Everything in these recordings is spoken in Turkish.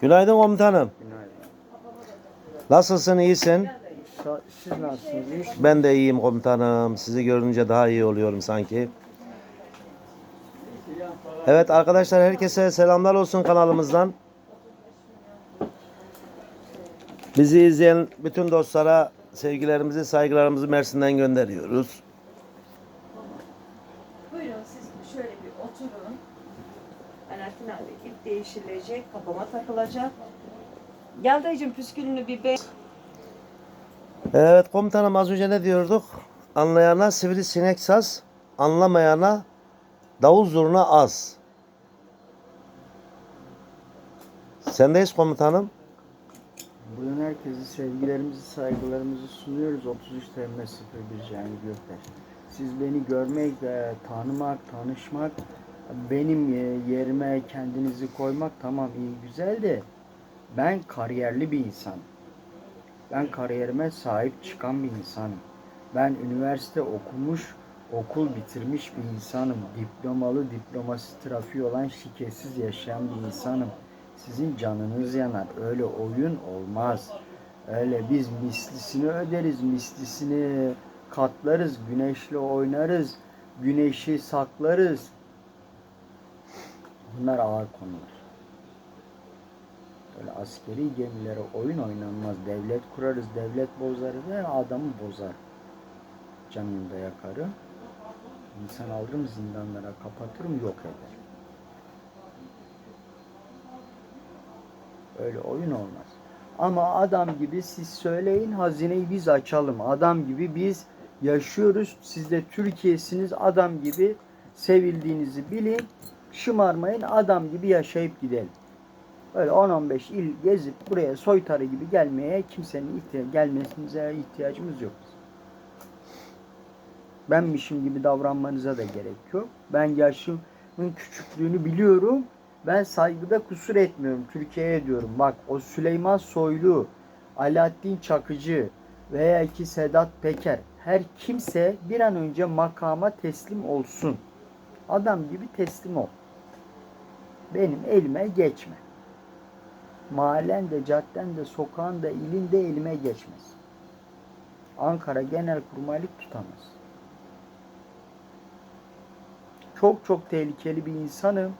Günaydın komutanım. Günaydın. Nasılsın, iyisin? Siz nasılsınız? İyi? Ben de iyiyim komutanım. Sizi görünce daha iyi oluyorum sanki. Evet arkadaşlar herkese selamlar olsun kanalımızdan. Bizi izleyen bütün dostlara sevgilerimizi, saygılarımızı Mersin'den gönderiyoruz. Buyurun siz şöyle bir oturun. Alaaddin değiştirilecek, kafama takılacak. Gel dayıcım püskülünü bir be... Evet komutanım az önce ne diyorduk? Anlayana sivrisinek saz, anlamayana davul zurna az. Sendeyiz komutanım. Bugün herkese sevgilerimizi, saygılarımızı sunuyoruz. 33 TM 01 Cahil Göktaş. Siz beni görmek, e, tanımak, tanışmak, benim e, yerime kendinizi koymak tamam iyi güzel de ben kariyerli bir insanım. Ben kariyerime sahip çıkan bir insanım. Ben üniversite okumuş, okul bitirmiş bir insanım. Diplomalı, diploması trafiği olan şiketsiz yaşayan bir insanım. Sizin canınız yanar. Öyle oyun olmaz. Öyle biz mislisini öderiz, mislisini katlarız, güneşle oynarız, güneşi saklarız. Bunlar ağır konular. Böyle askeri gemilere oyun oynanmaz. Devlet kurarız, devlet bozarız ve adamı bozar. Canını da yakarım. İnsan alırım zindanlara kapatırım yok eder. Öyle oyun olmaz. Ama adam gibi siz söyleyin hazineyi biz açalım. Adam gibi biz yaşıyoruz. Siz de Türkiye'siniz. Adam gibi sevildiğinizi bilin. Şımarmayın. Adam gibi yaşayıp gidelim. Öyle 10-15 il gezip buraya soytarı gibi gelmeye kimsenin ihtiya- gelmesinize ihtiyacımız yok. Benmişim gibi davranmanıza da gerek yok. Ben yaşımın küçüklüğünü biliyorum. Ben saygıda kusur etmiyorum. Türkiye'ye diyorum. Bak o Süleyman Soylu, Alaaddin Çakıcı veya ki Sedat Peker her kimse bir an önce makama teslim olsun. Adam gibi teslim ol. Benim elime geçme. Mahallen de, cadden de, sokağın da, ilin de elime geçmez. Ankara Genel Kurmaylık tutamaz. Çok çok tehlikeli bir insanım.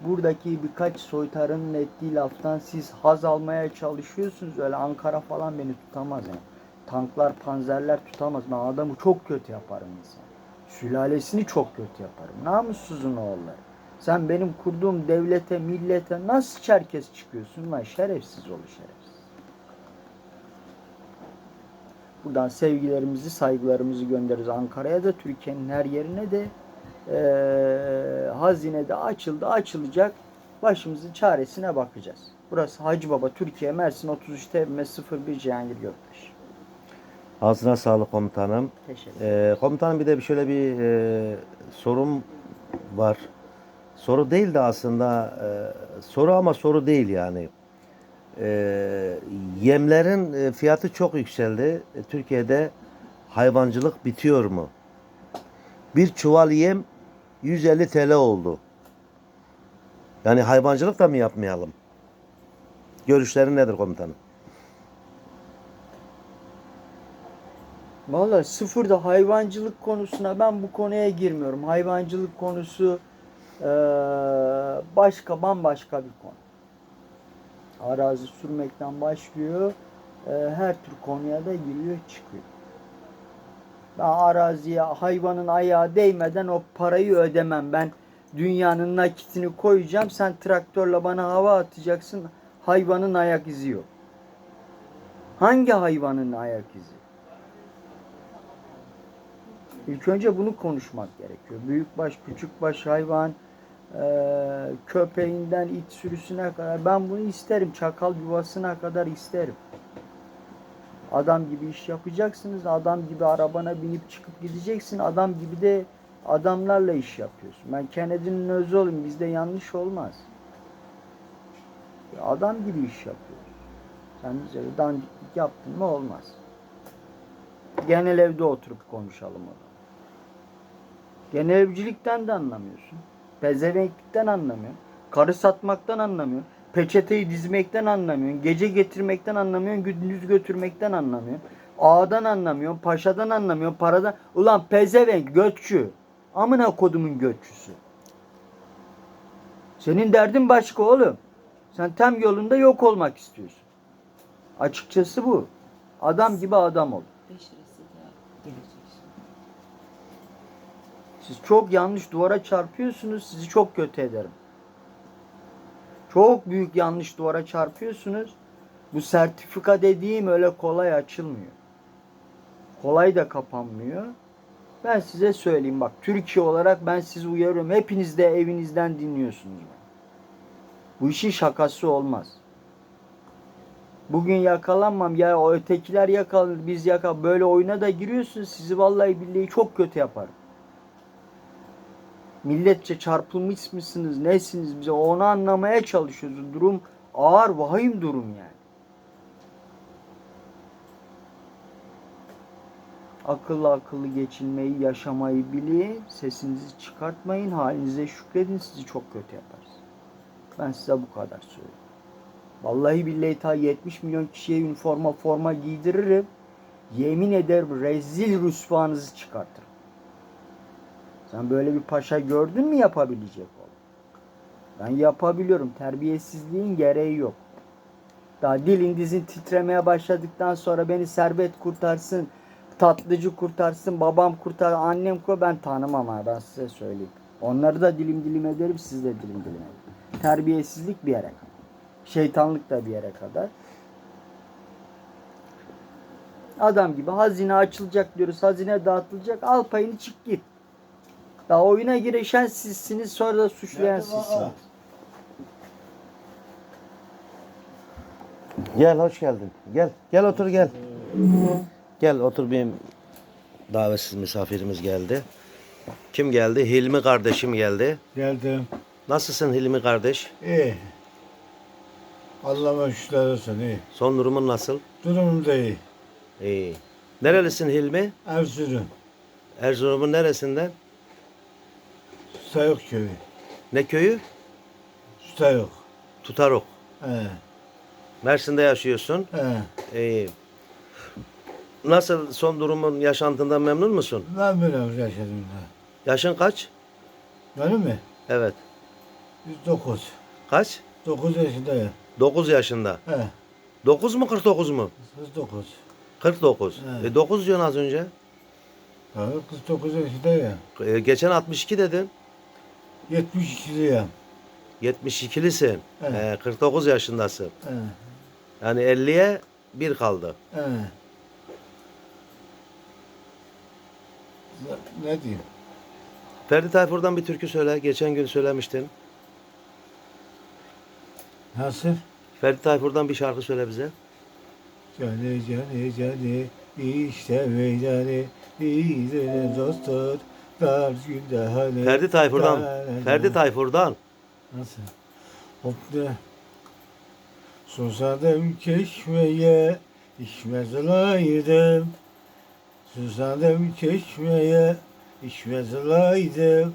Buradaki birkaç soytarının ettiği laftan siz haz almaya çalışıyorsunuz. Öyle Ankara falan beni tutamaz yani. Tanklar, panzerler tutamaz. Ben adamı çok kötü yaparım insan. Sülalesini çok kötü yaparım. Namussuzun oğulları. Sen benim kurduğum devlete, millete nasıl çerkez çıkıyorsun lan? Şerefsiz ol şerefsiz. Buradan sevgilerimizi, saygılarımızı göndeririz Ankara'ya da, Türkiye'nin her yerine de. Ee, hazinede açıldı, açılacak. Başımızın çaresine bakacağız. Burası Hacı Baba, Türkiye, Mersin 33 TM 01 Cihangir Göktaş. Ağzına sağlık komutanım. Teşekkür ederim. Ee, komutanım bir de şöyle bir e, sorum var. Soru değil de aslında e, soru ama soru değil yani. E, yemlerin e, fiyatı çok yükseldi. E, Türkiye'de hayvancılık bitiyor mu? Bir çuval yem 150 TL oldu. Yani hayvancılık da mı yapmayalım? Görüşlerin nedir komutanım? Valla sıfırda hayvancılık konusuna ben bu konuya girmiyorum. Hayvancılık konusu eee, başka bambaşka bir konu. Arazi sürmekten başlıyor. eee, her tür konuya da giriyor çıkıyor. Ben araziye hayvanın ayağı değmeden o parayı ödemem. Ben dünyanın nakitini koyacağım. Sen traktörle bana hava atacaksın. Hayvanın ayak izi yok. Hangi hayvanın ayak izi? İlk önce bunu konuşmak gerekiyor. Büyükbaş, küçükbaş hayvan, eee, köpeğinden it sürüsüne kadar ben bunu isterim. Çakal yuvasına kadar isterim. Adam gibi iş yapacaksınız. Adam gibi arabana binip çıkıp gideceksin. Adam gibi de adamlarla iş yapıyorsun. Ben Kennedy'nin özü olayım. Bizde yanlış olmaz. Adam gibi iş yapıyoruz. Sen bize dandiklik yaptın mı olmaz. Genel evde oturup konuşalım onu. Genel evcilikten de anlamıyorsun. Pezevenklikten anlamıyorsun. Karı satmaktan anlamıyorsun. Peçeteyi dizmekten anlamıyorsun. Gece getirmekten anlamıyorsun. Gündüz götürmekten anlamıyorsun. Ağadan anlamıyorsun. Paşadan anlamıyorsun. Paradan. Ulan pezevenk götçü. Amına kodumun götçüsü. Senin derdin başka oğlum. Sen tam yolunda yok olmak istiyorsun. Açıkçası bu. Adam gibi adam ol. 5 Siz çok yanlış duvara çarpıyorsunuz. Sizi çok kötü ederim. Çok büyük yanlış duvara çarpıyorsunuz. Bu sertifika dediğim öyle kolay açılmıyor. Kolay da kapanmıyor. Ben size söyleyeyim bak Türkiye olarak ben sizi uyarıyorum. Hepiniz de evinizden dinliyorsunuz. Bu işin şakası olmaz. Bugün yakalanmam ya o ötekiler yakalanır biz yakal böyle oyuna da giriyorsunuz sizi vallahi billahi çok kötü yaparım. Milletçe çarpılmış mısınız nesiniz bize onu anlamaya çalışıyoruz. Durum ağır vahim durum yani. Akıllı akıllı geçinmeyi, yaşamayı bilin. Sesinizi çıkartmayın. Halinize şükredin. Sizi çok kötü yaparız. Ben size bu kadar söyleyeyim. Vallahi billahi ta 70 milyon kişiye üniforma forma giydiririm. Yemin ederim rezil rüsvanızı çıkartırım. Sen böyle bir paşa gördün mü yapabilecek ol? Ben yapabiliyorum. Terbiyesizliğin gereği yok. Daha dilin dizin titremeye başladıktan sonra beni servet kurtarsın, tatlıcı kurtarsın, babam kurtar, annem kurtar ben tanımam ha ben size söyleyeyim. Onları da dilim dilim ederim, siz de dilim dilim ederim. Terbiyesizlik bir yere kadar. Şeytanlık da bir yere kadar. Adam gibi hazine açılacak diyoruz, hazine dağıtılacak, al payını çık git. Daha oyuna girişen sizsiniz, sonra da suçlayan sizsiniz. Gel hoş geldin. Gel. Gel otur gel. Gel otur benim davetsiz misafirimiz geldi. Kim geldi? Hilmi kardeşim geldi. Geldim. Nasılsın Hilmi kardeş? İyi. Allah'a şükürler olsun iyi. Son durumun nasıl? Durumum da iyi. İyi. Nerelisin Hilmi? Erzurum. Erzurum'un neresinden? Sayık köyü. Ne köyü? Sayık. Tutarok. He. Mersin'de yaşıyorsun. He. İyi. Nasıl son durumun yaşantından memnun musun? Ben böyle yaşadım da. Yaşın kaç? Benim mi? Evet. 109. Kaç? 9 yaşındayım. 9 yaşında. He. 9 mu 49 mu? 49. 49. Evet. E 9 diyorsun az önce. Ha, 49 yaşındayım. E, geçen 62 dedin. 72'liyim. 72'lisin. Evet. E, 49 yaşındasın. He. Yani 50'ye 1 kaldı. He. Ne diyeyim? Ferdi Tayfur'dan bir türkü söyle. Geçen gün söylemiştin. Nasıl? Ferdi Tayfur'dan bir şarkı söyle bize. Cani cani cani işte meydanı İzine dostlar hani Ferdi Tayfur'dan. Da- Ferdi Tayfur'dan. Nasıl? Hopla Susadım çeşmeye içmez olaydım Susadım çeşmeye içmez olaydım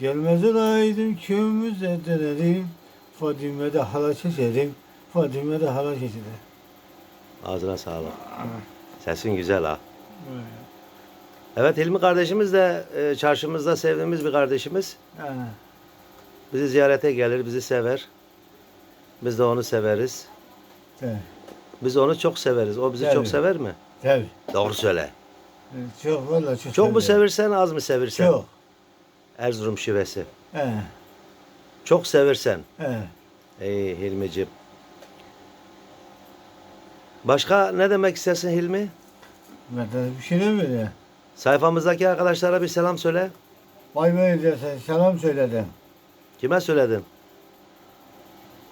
Gelmez olaydım köyümüze dönerim Fadime de hala çeşerim Fadime de hala çeşerim Ağzına sağlık. Sesin güzel ha. Evet Hilmi kardeşimiz de e, çarşımızda sevdiğimiz bir kardeşimiz. Ha. Bizi ziyarete gelir, bizi sever. Biz de onu severiz. Tabii. Biz onu çok severiz. O bizi Tabii. çok sever mi? Tabii. Doğru söyle. Çok valla çok Çok mu seviyorum. seversen, az mı seversen? Çok. Erzurum şivesi. He. Çok seversen. He. Ey Hilmi'cim. Başka ne demek istersin Hilmi? Ben de bir şey demiyorum ya. Sayfamızdaki arkadaşlara bir selam söyle. Vay be selam söyledim. Kime söyledin?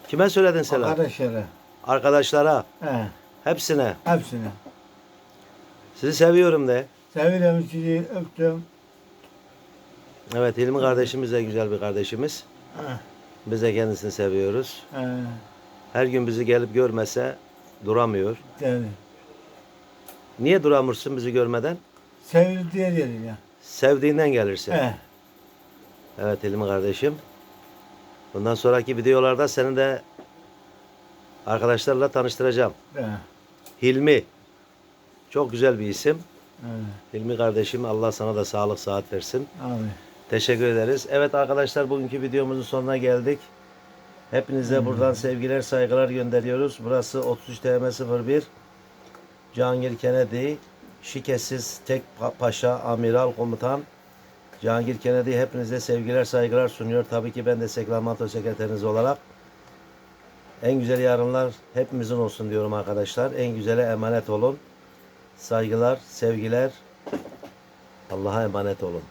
Kime söyledin selam? Arkadaşlara. Arkadaşlara. He. Hepsine. Hepsine. Sizi seviyorum de. Seviyorum sizi öptüm. Evet Hilmi kardeşimiz de güzel bir kardeşimiz. He. Biz de kendisini seviyoruz. He. Her gün bizi gelip görmese duramıyor. Tabii. Niye duramırsın bizi görmeden? Sevil diye dedim ya. Sevdiğinden gelirsin. He. Evet Hilmi kardeşim. Bundan sonraki videolarda seni de arkadaşlarla tanıştıracağım. He. Hilmi. Çok güzel bir isim. Evet. Hilmi kardeşim Allah sana da sağlık saat versin. Abi. Teşekkür ederiz. Evet arkadaşlar bugünkü videomuzun sonuna geldik. Hepinize buradan sevgiler saygılar gönderiyoruz. Burası 33 TM 01 Cihangir Kennedy Şikesiz Tek Pa- Paşa Amiral Komutan Cihangir Kennedy hepinize sevgiler saygılar sunuyor. Tabii ki ben de Seklamanto sekreteriniz olarak. En güzel yarınlar hepimizin olsun diyorum arkadaşlar. En güzele emanet olun. Saygılar, sevgiler. Allah'a emanet olun.